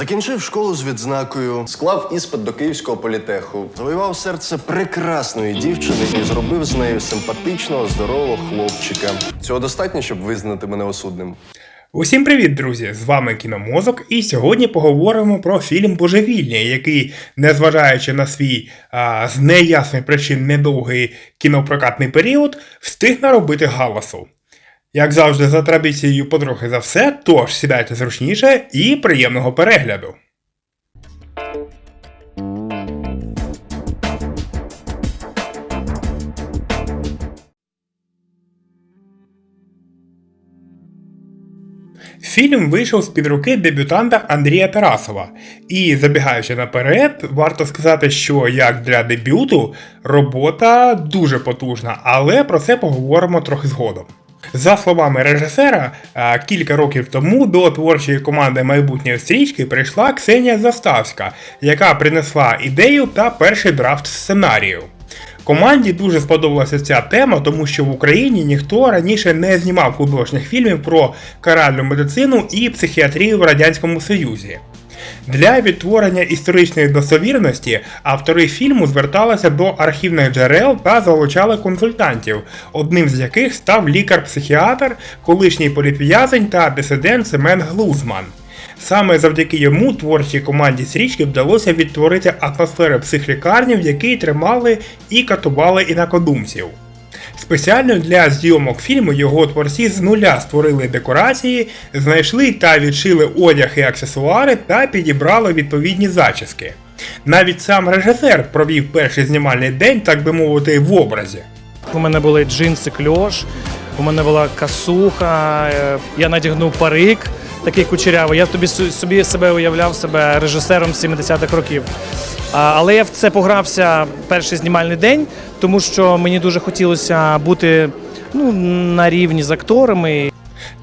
Закінчив школу з відзнакою, склав іспит до Київського політеху, завоював серце прекрасної дівчини і зробив з нею симпатичного, здорового хлопчика. Цього достатньо, щоб визнати мене осудним. Усім привіт, друзі! З вами Кіномозок, і сьогодні поговоримо про фільм Божевільня, який, незважаючи на свій а, з неясних причин недовгий кінопрокатний період, встиг наробити галасу. Як завжди, за традицією потрохи за все, тож сідайте зручніше і приємного перегляду. Фільм вийшов з-під руки дебютанта Андрія Тарасова. І забігаючи наперед, варто сказати, що як для дебюту робота дуже потужна, але про це поговоримо трохи згодом. За словами режисера, кілька років тому до творчої команди майбутньої стрічки прийшла Ксенія Заставська, яка принесла ідею та перший драфт сценарію. Команді дуже сподобалася ця тема, тому що в Україні ніхто раніше не знімав художніх фільмів про каральну медицину і психіатрію в Радянському Союзі. Для відтворення історичної достовірності автори фільму зверталися до архівних джерел та залучали консультантів, одним з яких став лікар-психіатр, колишній політв'язень та дисидент Семен Глузман. Саме завдяки йому творчій команді стрічки вдалося відтворити атмосферу психлікарні, в якій тримали і катували інакодумців. Спеціально для зйомок фільму його творці з нуля створили декорації, знайшли та відшили одяг і аксесуари та підібрали відповідні зачіски. Навіть сам режисер провів перший знімальний день, так би мовити, в образі. У мене були джинси кльош, у мене була касуха, е, я надягнув парик такий кучерявий. Я тобі собі себе уявляв себе режисером 70-х років. Але я в це погрався перший знімальний день, тому що мені дуже хотілося бути ну, на рівні з акторами.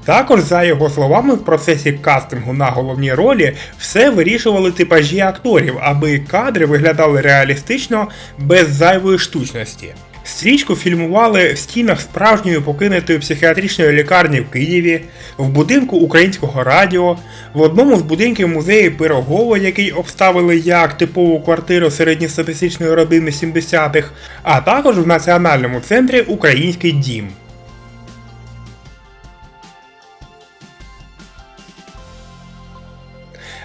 Також, за його словами, в процесі кастингу на головні ролі все вирішували типажі акторів, аби кадри виглядали реалістично без зайвої штучності. Стрічку фільмували в стінах справжньої покинутої психіатричної лікарні в Києві, в будинку українського радіо, в одному з будинків музею Пирогова, який обставили як типову квартиру середньостатистичної родини 70-х, а також в Національному центрі Український дім.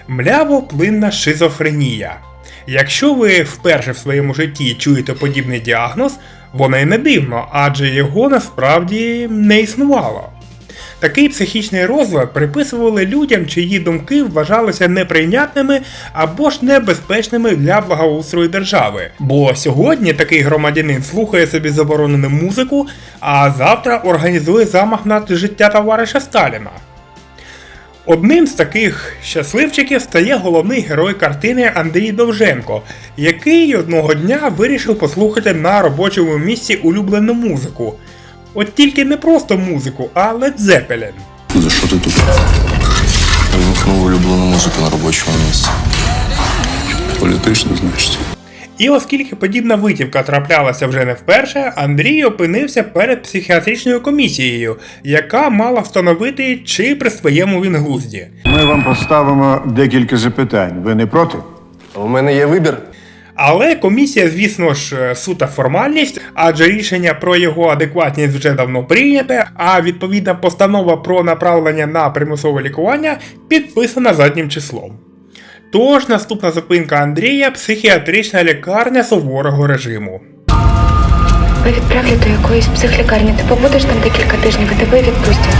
Мляво-плинна шизофренія. Якщо ви вперше в своєму житті чуєте подібний діагноз, воно й не дивно, адже його насправді не існувало. Такий психічний розлад приписували людям, чиї думки вважалися неприйнятними або ж небезпечними для благоустрою держави. Бо сьогодні такий громадянин слухає собі заборонену музику, а завтра організує замах на життя товариша Сталіна. Одним з таких щасливчиків стає головний герой картини Андрій Довженко, який одного дня вирішив послухати на робочому місці улюблену музику. От тільки не просто музику, а Led Zeppelin. За що ти тут? Вимкнув улюблену музику на робочому місці. Політично, значить. І оскільки подібна витівка траплялася вже не вперше, Андрій опинився перед психіатричною комісією, яка мала встановити, чи при своєму він глузді. Ми вам поставимо декілька запитань. Ви не проти? У мене є вибір. Але комісія, звісно ж, сута формальність, адже рішення про його адекватність вже давно прийняте, а відповідна постанова про направлення на примусове лікування підписана заднім числом. Тож наступна зупинка Андрія психіатрична лікарня суворого режиму. Ви відправлять до якоїсь психлікарні. Ти побудеш там декілька тижнів і тебе відпустять.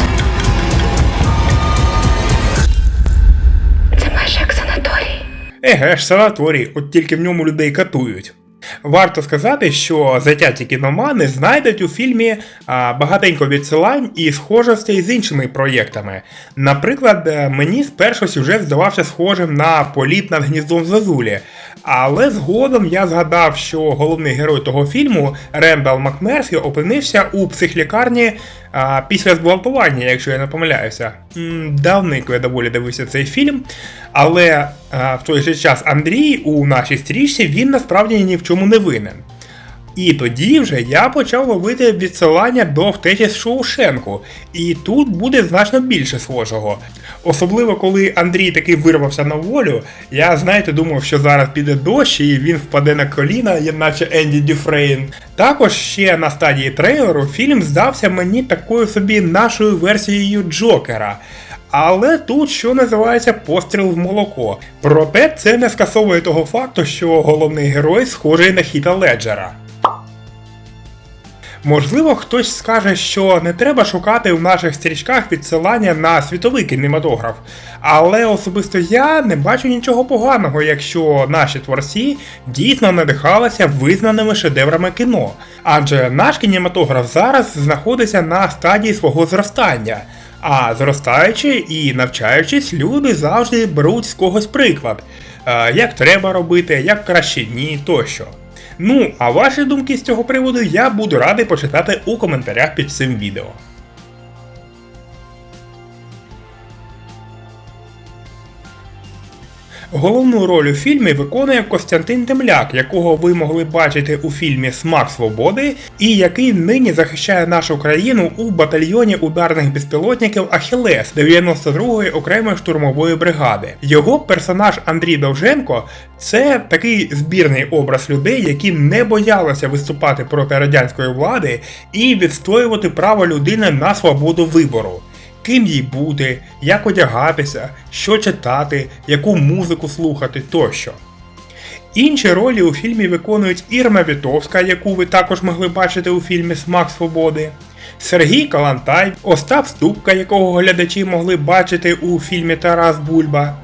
Це майже як санаторій. Еге ж, санаторій, от тільки в ньому людей катують. Варто сказати, що затяті кіномани знайдуть у фільмі багатенько відсилань і схожостей з іншими проєктами. Наприклад, е, мені спершу сюжет здавався схожим на політ над гніздом Зазулі, але згодом я згадав, що головний герой того фільму Рембел Макмерфі опинився у психлікарні а, після зґвалтування, якщо я не помиляюся. Давненько я доволі дивився цей фільм, але а, в той же час Андрій у нашій стрічці він насправді ні в чому не винен. І тоді вже я почав ловити відсилання до втечі з Шоушенку, і тут буде значно більше схожого. Особливо коли Андрій таки вирвався на волю, я знаєте думав, що зараз піде дощ і він впаде на коліна, наче Енді Дюфрейн. Також ще на стадії трейлеру фільм здався мені такою собі нашою версією Джокера. Але тут, що називається, постріл в молоко. Проте це не скасовує того факту, що головний герой схожий на Хіта Леджера. Можливо, хтось скаже, що не треба шукати в наших стрічках відсилання на світовий кінематограф, але особисто я не бачу нічого поганого, якщо наші творці дійсно надихалися визнаними шедеврами кіно. Адже наш кінематограф зараз знаходиться на стадії свого зростання. А зростаючи і навчаючись, люди завжди беруть з когось приклад, е, як треба робити, як краще ні тощо. Ну, а ваші думки з цього приводу я буду радий почитати у коментарях під цим відео. Головну роль у фільмі виконує Костянтин Темляк, якого ви могли бачити у фільмі Смак Свободи, і який нині захищає нашу країну у батальйоні ударних безпілотників Ахілес 92-ї окремої штурмової бригади. Його персонаж Андрій Довженко це такий збірний образ людей, які не боялися виступати проти радянської влади і відстоювати право людини на свободу вибору ким їй бути, як одягатися, що читати, яку музику слухати тощо. Інші ролі у фільмі виконують Ірма Вітовська, яку ви також могли бачити у фільмі Смак Свободи, Сергій Калантай, Остап Ступка, якого глядачі могли бачити у фільмі Тарас Бульба,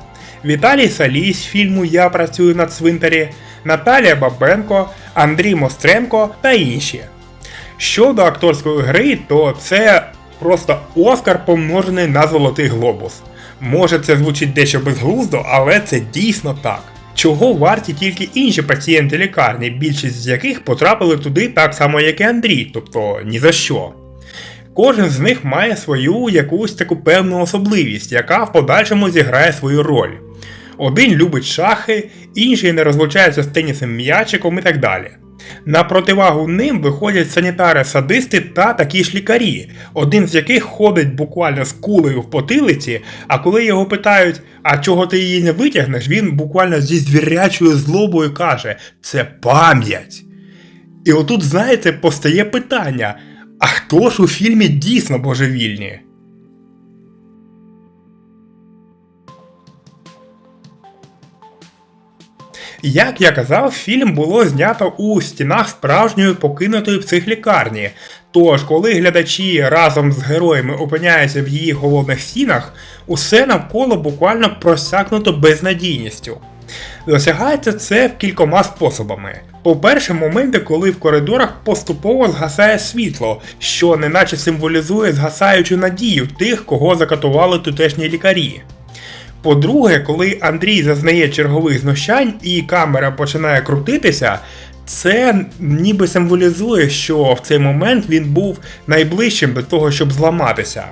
Віталій Салій з фільму Я працюю на цвинтарі, Наталія Бабенко, Андрій Мостренко та інші. Щодо акторської гри, то це просто Оскар помножений на золотий глобус. Може це звучить дещо безглуздо, але це дійсно так. Чого варті тільки інші пацієнти лікарні, більшість з яких потрапили туди так само, як і Андрій, тобто ні за що. Кожен з них має свою якусь таку певну особливість, яка в подальшому зіграє свою роль. Один любить шахи, інший не розлучається з тенісом м'ячиком і так далі. На противагу ним виходять санітари-садисти та такі ж лікарі, один з яких ходить буквально з кулею в потилиці, а коли його питають, а чого ти її не витягнеш, він буквально зі звірячою злобою каже: це пам'ять. І отут, знаєте, постає питання: а хто ж у фільмі дійсно божевільні? Як я казав, фільм було знято у стінах справжньої покинутої психлікарні. Тож, коли глядачі разом з героями опиняються в її голодних стінах, усе навколо буквально просякнуто безнадійністю. Досягається це в кількома способами. По-перше, моменти, коли в коридорах поступово згасає світло, що неначе символізує згасаючу надію тих, кого закатували тутешні лікарі. По-друге, коли Андрій зазнає чергових знущань і камера починає крутитися, це ніби символізує, що в цей момент він був найближчим до того, щоб зламатися.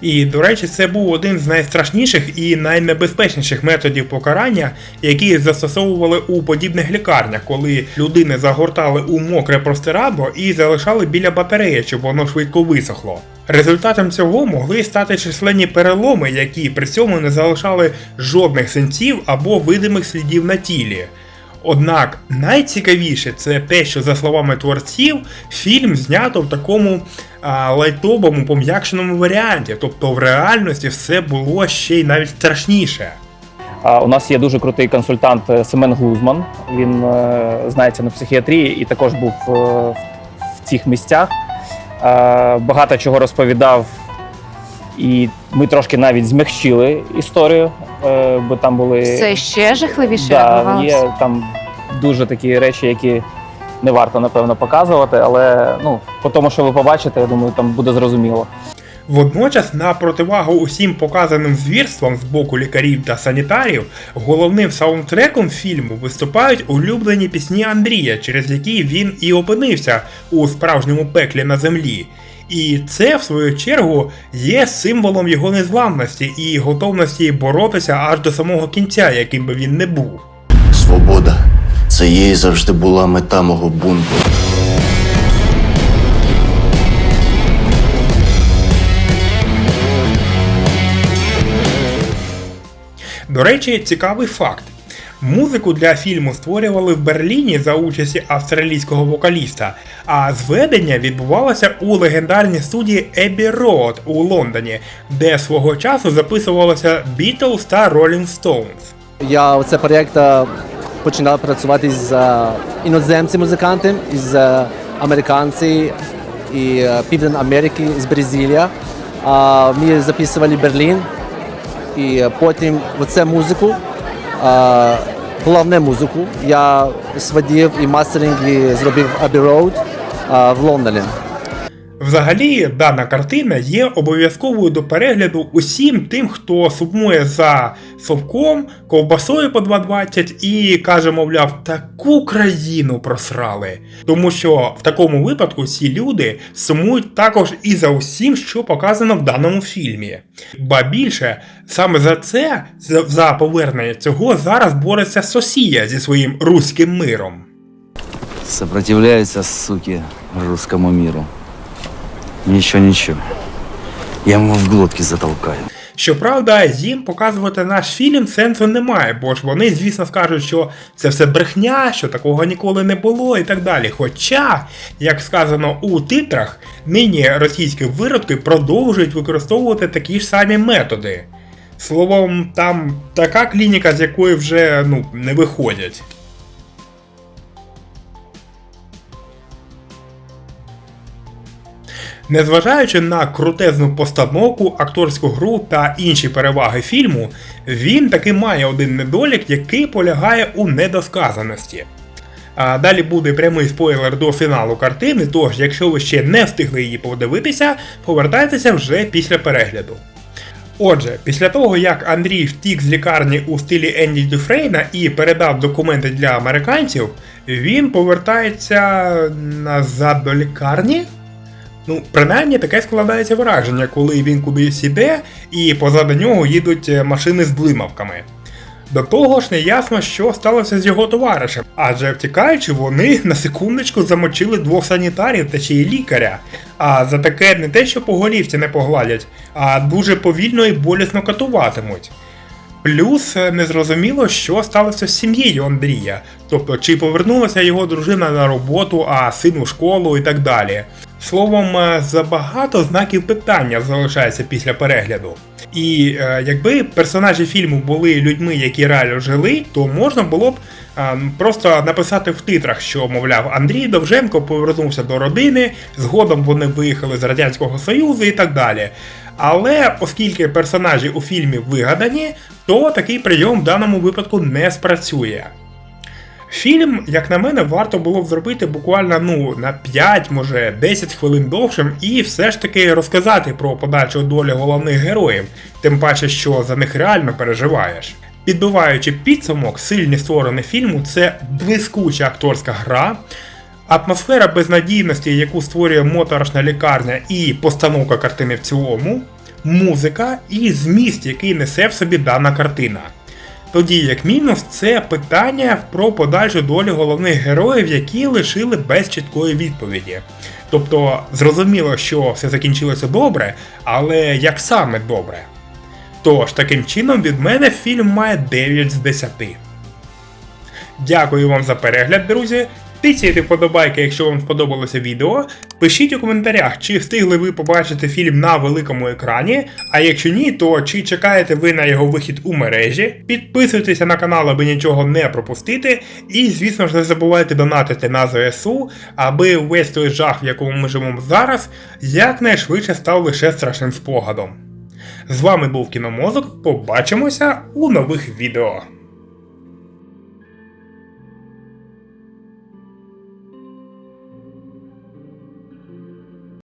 І, до речі, це був один з найстрашніших і найнебезпечніших методів покарання, які застосовували у подібних лікарнях, коли людини загортали у мокре простирадло і залишали біля батареї, щоб воно швидко висохло. Результатом цього могли стати численні переломи, які при цьому не залишали жодних синців або видимих слідів на тілі. Однак найцікавіше це те, що за словами творців, фільм знято в такому а, лайтовому пом'якшеному варіанті, тобто в реальності все було ще й навіть страшніше. У нас є дуже крутий консультант е, Семен Глузман. Він е, знається на психіатрії і також був е, в- цих місцях. Багато чого розповідав, і ми трошки навіть змягчили історію, е, бо там були Все ще жахливіше да, відбувалося. є там дуже такі речі, які не варто напевно показувати, але ну по тому, що ви побачите, я думаю, там буде зрозуміло. Водночас, на противагу усім показаним звірствам з боку лікарів та санітарів, головним саундтреком фільму виступають улюблені пісні Андрія, через які він і опинився у справжньому пеклі на землі. І це, в свою чергу, є символом його незламності і готовності боротися аж до самого кінця, яким би він не був. Свобода це їй завжди була мета мого бунту. До речі, цікавий факт. Музику для фільму створювали в Берліні за участі австралійського вокаліста, а зведення відбувалося у легендарній студії Abbey Road у Лондоні, де свого часу записувалося Beatles та Rolling Stones. Я оце проєкт е, починав працювати з е, іноземці музиканти, з е, американці і Південної Америки, з Бразилія. Ми записували Берлін і потім оце музику, головне музику. Я сводив і мастеринг і зробив Abbey Road в Лондоні. Взагалі, дана картина є обов'язковою до перегляду усім тим, хто сумує за совком, ковбасою по 2.20 і каже, мовляв, таку країну просрали. Тому що в такому випадку всі люди сумують також і за усім, що показано в даному фільмі. Ба більше, саме за це, за, повернення цього, зараз бореться Сосія зі своїм руським миром. Сопротивляются, суки, русскому миру. Ничего, ничего. Я ему в глотки затолкаю. Щоправда, їм показувати наш фільм сенсу немає, бо ж вони, звісно, скажуть, що це все брехня, що такого ніколи не було і так далі. Хоча, як сказано у титрах, нині російські виродки продовжують використовувати такі ж самі методи. Словом, там така клініка, з якої вже ну, не виходять. Незважаючи на крутезну постановку, акторську гру та інші переваги фільму, він таки має один недолік, який полягає у недосказаності. А далі буде прямий спойлер до фіналу картини, тож, якщо ви ще не встигли її подивитися, повертайтеся вже після перегляду. Отже, після того як Андрій втік з лікарні у стилі Енді Дюфрейна і передав документи для американців, він повертається назад до лікарні. Ну, принаймні таке складається враження, коли він кудись іде і позаду нього їдуть е, машини з блимавками. До того ж, не ясно, що сталося з його товаришем, адже втікаючи, вони на секундочку замочили двох санітарів та ще й лікаря. А за таке не те, що по голівці не погладять, а дуже повільно і болісно катуватимуть. Плюс е, незрозуміло, що сталося з сім'єю Андрія, тобто чи повернулася його дружина на роботу, а син у школу і так далі. Словом, е, забагато знаків питання залишається після перегляду. І е, якби персонажі фільму були людьми, які реально жили, то можна було б е, просто написати в титрах, що, мовляв, Андрій Довженко повернувся до родини, згодом вони виїхали з Радянського Союзу і так далі. Але оскільки персонажі у фільмі вигадані, то такий прийом в даному випадку не спрацює. Фільм, як на мене, варто було б зробити буквально ну, на 5, може 10 хвилин довшим, і все ж таки розказати про подальшу долю головних героїв, тим паче, що за них реально переживаєш. Підбиваючи підсумок, сильні сторони фільму це блискуча акторська гра, атмосфера безнадійності, яку створює моторошна лікарня і постановка картини в цілому, музика і зміст, який несе в собі дана картина. Тоді, як мінус, це питання про подальшу долю головних героїв, які лишили без чіткої відповіді. Тобто, зрозуміло, що все закінчилося добре, але як саме добре. Тож, таким чином, від мене фільм має 9 з 10. Дякую вам за перегляд, друзі. Тицяйте вподобайки, якщо вам сподобалося відео. Пишіть у коментарях, чи встигли ви побачити фільм на великому екрані. А якщо ні, то чи чекаєте ви на його вихід у мережі. Підписуйтеся на канал, аби нічого не пропустити. І, звісно ж, не забувайте донатити на ЗСУ, аби весь той жах, в якому ми живемо зараз, якнайшвидше став лише страшним спогадом. З вами був Кіномозок. Побачимося у нових відео.